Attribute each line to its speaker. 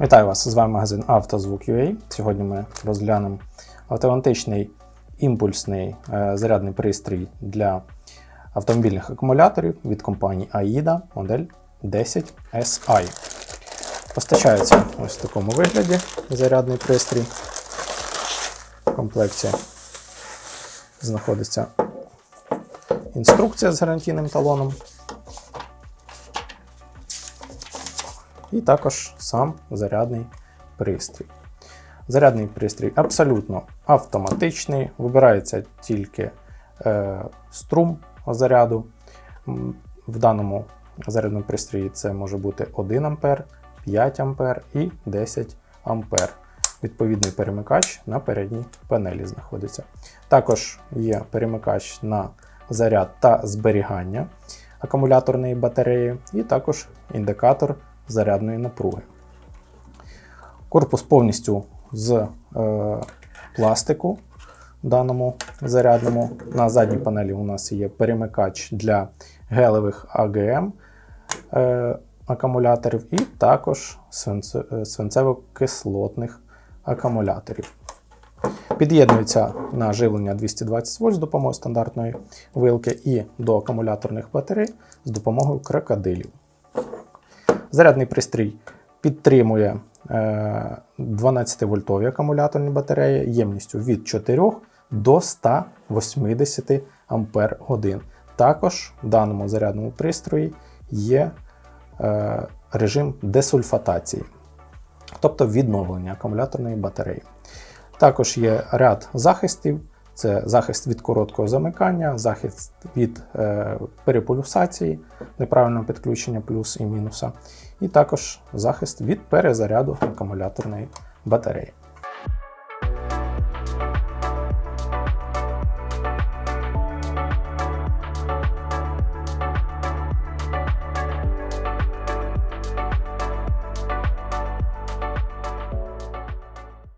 Speaker 1: Вітаю вас! З вами магазин «Автозвук.UA». Сьогодні ми розглянемо автоматичний імпульсний е, зарядний пристрій для автомобільних акумуляторів від компанії AIDA модель 10 SI. Постачається ось в такому вигляді зарядний пристрій. В комплекті знаходиться інструкція з гарантійним талоном. І також сам зарядний пристрій. Зарядний пристрій абсолютно автоматичний, вибирається тільки е, струм заряду. В даному зарядному пристрої це може бути 1 А, 5 А і 10 А. Відповідний перемикач на передній панелі знаходиться. Також є перемикач на заряд та зберігання акумуляторної батареї, і також індикатор зарядної напруги. Корпус повністю з е, пластику даному зарядному. На задній панелі у нас є перемикач для гелевих АГМ е, акумуляторів і також е, свинцево-кислотних акумуляторів. Під'єднується на живлення 220 вольт з допомогою стандартної вилки і до акумуляторних батарей з допомогою крокодилів. Зарядний пристрій підтримує 12-вольтові акумуляторні батареї ємністю від 4 до 180 Ампер годин. Також в даному зарядному пристрої є е, режим десульфатації, тобто відновлення акумуляторної батареї. Також є ряд захистів. Це захист від короткого замикання, захист від е, переполюсації, неправильного підключення плюс і мінуса, і також захист від перезаряду акумуляторної батареї.